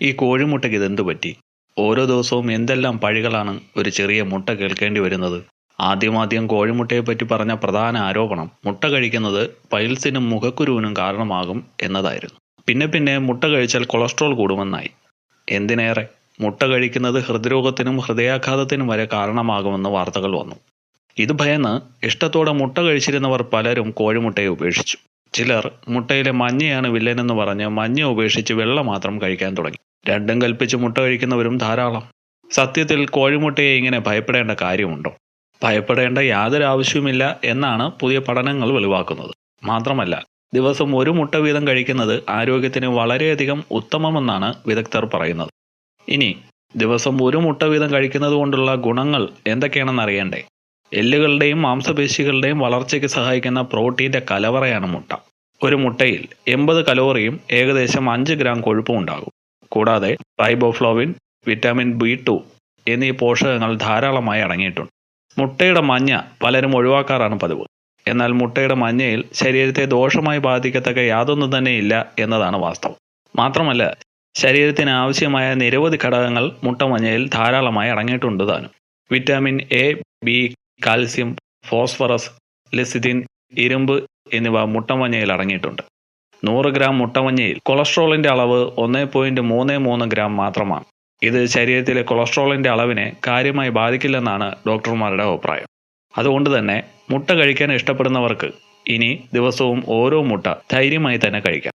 ഈ കോഴിമുട്ടയ്ക്ക് ഇതെന്തു പറ്റി? ഓരോ ദിവസവും എന്തെല്ലാം പഴികളാണ് ഒരു ചെറിയ മുട്ട കേൾക്കേണ്ടി വരുന്നത്? ആദ്യമാദ്യം കോഴിമുട്ടയെപ്പറ്റി പറഞ്ഞ പ്രധാന ആരോപണം മുട്ട കഴിക്കുന്നത് പൈൽസിനും മുഖക്കുരുവിനും കാരണമാകും എന്നതായിരുന്നു. പിന്നെ പിന്നെ മുട്ട കഴിച്ചാൽ കൊളസ്ട്രോൾ കൂടുമെന്നായി. എന്തിനേറെ? മുട്ട കഴിക്കുന്നത് ഹൃദ്രോഗത്തിനും ഹൃദയാഘാതത്തിനും വരെ കാരണമാകുമെന്ന് വാർത്തകൾ വന്നു. ഇത് ഭയന്ന് ഇഷ്ടത്തോടെ മുട്ട കഴിച്ചിരുന്നവർ പലരും കോഴിമുട്ടയെ ഉപേക്ഷിച്ചു. ചിലർ മുട്ടയിലെ മഞ്ഞയാണ് വില്ലനെന്ന് പറഞ്ഞ് മഞ്ഞ ഉപേക്ഷിച്ച് വെള്ള മാത്രം കഴിക്കാൻ തുടങ്ങി. രണ്ടും കൽപ്പിച്ച് മുട്ട കഴിക്കുന്നവരും ധാരാളം. സത്യത്തിൽ കോഴിമുട്ടയെ ഇങ്ങനെ ഭയപ്പെടേണ്ട കാര്യമുണ്ടോ? ഭയപ്പെടേണ്ട യാതൊരു ആവശ്യവുമില്ല എന്നാണ് പുതിയ പഠനങ്ങൾ വെളിവാക്കുന്നത്. മാത്രമല്ല ദിവസം ഒരു മുട്ട വീതം കഴിക്കുന്നത് ആരോഗ്യത്തിന് വളരെയധികം ഉത്തമമെന്നാണ് വിദഗ്ധർ പറയുന്നത്. ഇനി ദിവസം ഒരു മുട്ട വീതം കഴിക്കുന്നത് കൊണ്ടുള്ള ഗുണങ്ങൾ എന്തൊക്കെയാണെന്ന് അറിയണ്ടേ? എല്ലുകളുടെയും മാംസപേശികളുടെയും വളർച്ചയ്ക്ക് സഹായിക്കുന്ന പ്രോട്ടീന്റെ കലവറയാണ് മുട്ട. ഒരു മുട്ടയിൽ എൺപത് കലോറിയും ഏകദേശം അഞ്ച് ഗ്രാം കൊഴുപ്പും ഉണ്ടാകും. കൂടാതെ റൈബോഫ്ലോവിൻ വിറ്റാമിൻ ബി ടു എന്നീ പോഷകങ്ങൾ ധാരാളമായി അടങ്ങിയിട്ടുണ്ട്. മുട്ടയുടെ മഞ്ഞ പലരും ഒഴിവാക്കാറാണ് പതിവ്. എന്നാൽ മുട്ടയുടെ മഞ്ഞയിൽ ശരീരത്തെ ദോഷമായി ബാധിക്കത്തക്ക യാതൊന്നും തന്നെ ഇല്ല എന്നതാണ് വാസ്തവം. മാത്രമല്ല ശരീരത്തിന് ആവശ്യമായ നിരവധി ഘടകങ്ങൾ മുട്ടമഞ്ഞയിൽ ധാരാളമായി അടങ്ങിയിട്ടുണ്ട് താനും. Vitamin A B calcium phosphorus lecithin ഇരുമ്പ് എന്നിവ മുട്ടമഞ്ഞയിൽ അടങ്ങിയിട്ടുണ്ട്. നൂറ് ഗ്രാം മുട്ടമഞ്ഞയിൽ കൊളസ്ട്രോളിന്റെ അളവ് ഒന്ന് പോയിന്റ് മൂന്ന് മൂന്ന് ഗ്രാം മാത്രമാണ്. ഇത് ശരീരത്തിലെ കൊളസ്ട്രോളിന്റെ അളവിനെ കാര്യമായി ബാധിക്കില്ലെന്നാണ് ഡോക്ടർമാരുടെ അഭിപ്രായം. അതുകൊണ്ട് തന്നെ മുട്ട കഴിക്കാൻ ഇഷ്ടപ്പെടുന്നവർക്ക് ഇനി ദിവസവും ഓരോ മുട്ട ധൈര്യമായി തന്നെ കഴിക്കാം.